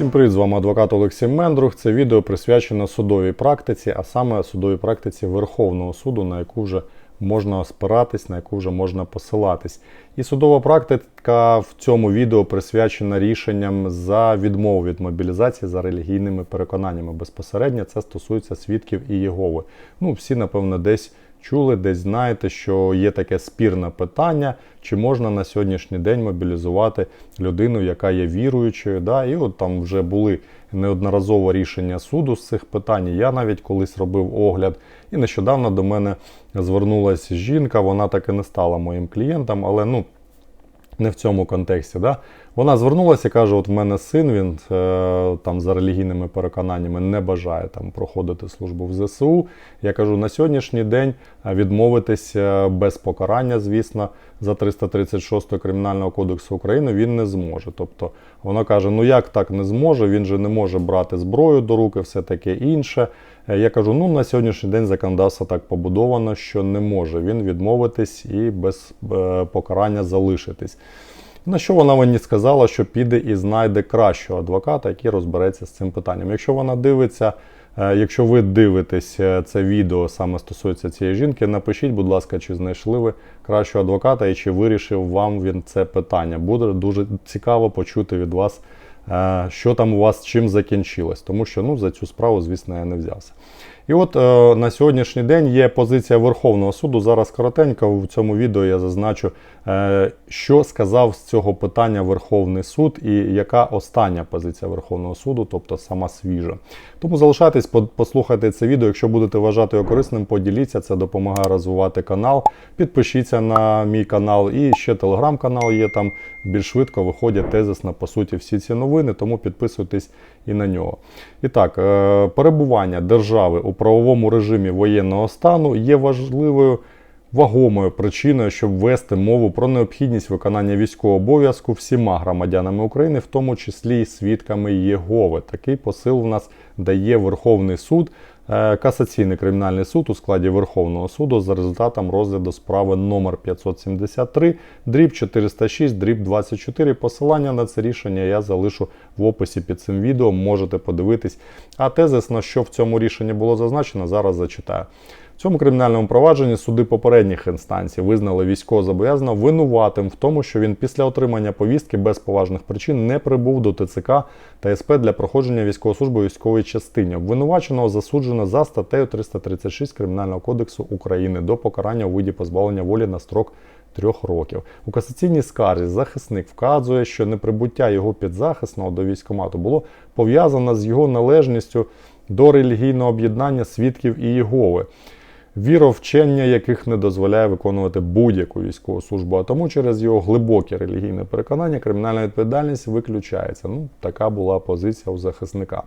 Всім привіт, з вами адвокат Олексій Мендрух. Це відео присвячено судовій практиці, а саме судовій практиці Верховного суду, на яку вже можна спиратись, на яку вже можна посилатись. І судова практика в цьому відео присвячена рішенням за відмову від мобілізації за релігійними переконаннями. Безпосередньо це стосується свідків і Єгови. Ну, всі, напевно, десь чули, десь знаєте, що є таке спірне питання, чи можна на сьогоднішній день мобілізувати людину, яка є віруючою. Да? І от там вже були неодноразово рішення суду з цих питань. Я навіть колись робив огляд, і нещодавно до мене звернулася жінка. Вона так і не стала моїм клієнтом, але ну. Не в цьому контексті, да? Вона звернулася і каже: от в мене син, він е, там за релігійними переконаннями не бажає там проходити службу в ЗСУ. Я кажу, на сьогоднішній день відмовитись е, без покарання, звісно, за 336 Кримінального кодексу України він не зможе. Тобто вона каже: ну як так не зможе? Він же не може брати зброю до руки, все таке інше. Е, Я кажу, ну на сьогоднішній день законодавство так побудовано, що не може він відмовитись і без е, покарання залишитись. На що вона мені сказала, що піде і знайде кращого адвоката, який розбереться з цим питанням. Якщо вона дивиться, е, якщо ви дивитесь це відео саме стосується цієї жінки, напишіть, будь ласка, чи знайшли ви кращого адвоката і чи вирішив вам він це питання. Буде дуже цікаво почути від вас, що там у вас чим закінчилось, тому що ну, за цю справу, звісно, я не взявся. І от е, на сьогоднішній день є позиція Верховного суду. Зараз коротенько в цьому відео я зазначу, е, що сказав з цього питання Верховний суд і яка остання позиція Верховного суду, тобто сама свіжа. Тому залишайтесь, послухайте це відео. Якщо будете вважати його корисним, поділіться, це допомагає розвивати канал. Підпишіться на мій канал. І ще телеграм-канал є там. Більш швидко виходять тезисно, по суті, всі ці новини, тому підписуйтесь і на нього. І так, е, перебування держави у правовому режимі воєнного стану є важливою вагомою причиною, щоб вести мову про необхідність виконання військового обов'язку всіма громадянами України, в тому числі і свідками Єгови. Такий посил в нас дає Верховний суд. Е, Касаційний кримінальний суд у складі Верховного суду за результатом розгляду справи номер 573, дріб 406, дріб 24. Посилання на це рішення я залишу в описі під цим відео. Можете подивитись. А тезис, на що в цьому рішенні було зазначено, зараз зачитаю. В цьому кримінальному провадженні суди попередніх інстанцій визнали військовозобов'язаного винуватим в тому, що він після отримання повістки без поважних причин не прибув до ТЦК та СП для проходження військової служби у військовій частині. Обвинуваченого засуджено за статтею 336 Кримінального кодексу України до покарання у виді позбавлення волі на строк трьох років. У касаційній скарзі захисник вказує, що неприбуття його підзахисного до військкомату було пов'язано з його належністю до релігійного об'єднання свідків і Єгови віровчення яких не дозволяє виконувати будь-яку військову службу, а тому через його глибоке релігійне переконання кримінальна відповідальність виключається. Ну, така була позиція у захисника.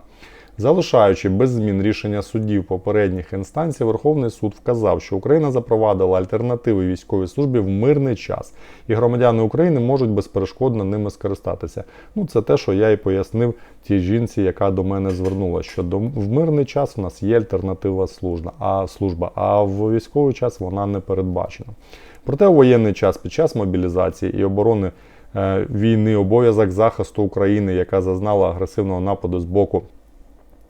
Залишаючи без змін рішення суддів попередніх інстанцій, Верховний суд вказав, що Україна запровадила альтернативи військовій службі в мирний час, і громадяни України можуть безперешкодно ними скористатися. Ну, це те, що я і пояснив тій жінці, яка до мене звернулася, що до в мирний час у нас є альтернатива служба, а служба, а в військовий час вона не передбачена. Проте у воєнний час під час мобілізації і оборони е, війни обов'язок захисту України, яка зазнала агресивного нападу з боку.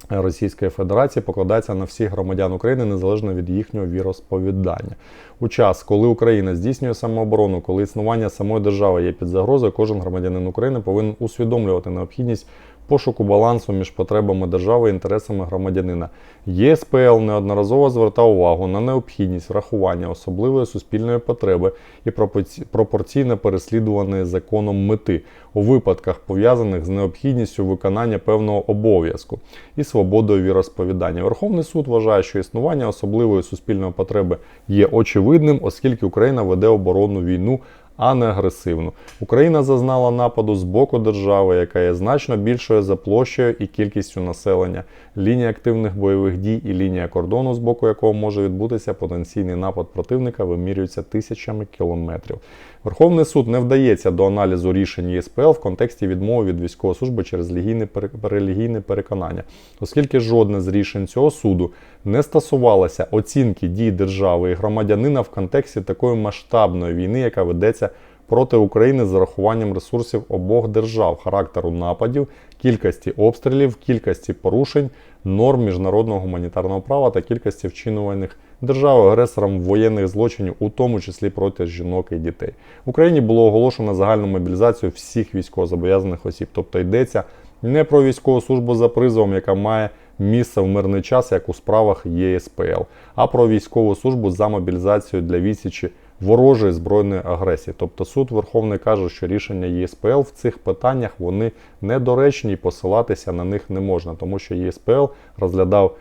Російської Федерації покладається на всіх громадян України незалежно від їхнього віросповідання. У час, коли Україна здійснює самооборону, коли існування самої держави є під загрозою, кожен громадянин України повинен усвідомлювати необхідність пошуку балансу між потребами держави і інтересами громадянина. ЄСПЛ неодноразово звертав увагу на необхідність врахування особливої суспільної потреби і пропорці- пропорційно переслідуваної законом мети у випадках, пов'язаних з необхідністю виконання певного обов'язку і свободою віросповідання. Верховний суд вважає, що існування особливої суспільної потреби є очевидним, оскільки Україна веде оборонну війну а не агресивну. Україна зазнала нападу з боку держави, яка є значно більшою за площею і кількістю населення. Лінія активних бойових дій і лінія кордону, з боку якого може відбутися потенційний напад противника, вимірюються тисячами кілометрів. Верховний суд не вдається до аналізу рішень ЄСПЛ в контексті відмови від військової служби через релігійне пере- релігійне переконання, оскільки жодне з рішень цього суду не стосувалося оцінки дій держави і громадянина в контексті такої масштабної війни, яка ведеться проти України з зарахуванням ресурсів обох держав, характеру нападів, кількості обстрілів, кількості порушень норм міжнародного гуманітарного права та кількості вчинюваних державою-агресором воєнних злочинів, у тому числі проти жінок і дітей. В Україні було оголошено загальну мобілізацію всіх військовозобов'язаних осіб, тобто йдеться не про військову службу за призовом, яка має місце в мирний час, як у справах ЄСПЛ, а про військову службу за мобілізацію для відсічі ворожої збройної агресії. Тобто суд Верховний каже, що рішення ЄСПЛ в цих питаннях вони недоречні і посилатися на них не можна, тому що ЄСПЛ розглядав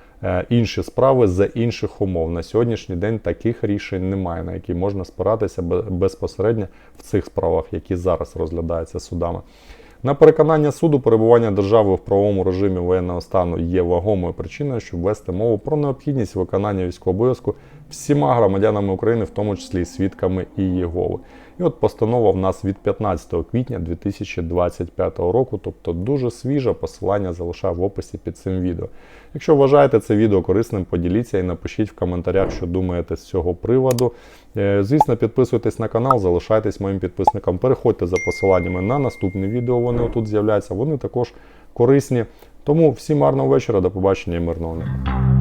інші справи за інших умов. На сьогоднішній день таких рішень немає, на які можна спиратися безпосередньо в цих справах, які зараз розглядаються судами. На переконання суду, перебування держави в правовому режимі воєнного стану є вагомою причиною, щоб вести мову про необхідність виконання військового обов'язку всіма громадянами України, в тому числі і свідками і Єгови. І от постанова в нас від 15 квітня 2025 року, тобто дуже свіже посилання залишаю в описі під цим відео. Якщо вважаєте це відео корисним, поділіться і напишіть в коментарях, що думаєте з цього приводу. Е, Звісно, підписуйтесь на канал, залишайтесь моїм підписником, переходьте за посиланнями на наступне відео. Вони отут з'являються. Вони також корисні. Тому всім гарного вечора, до побачення і мирного неба.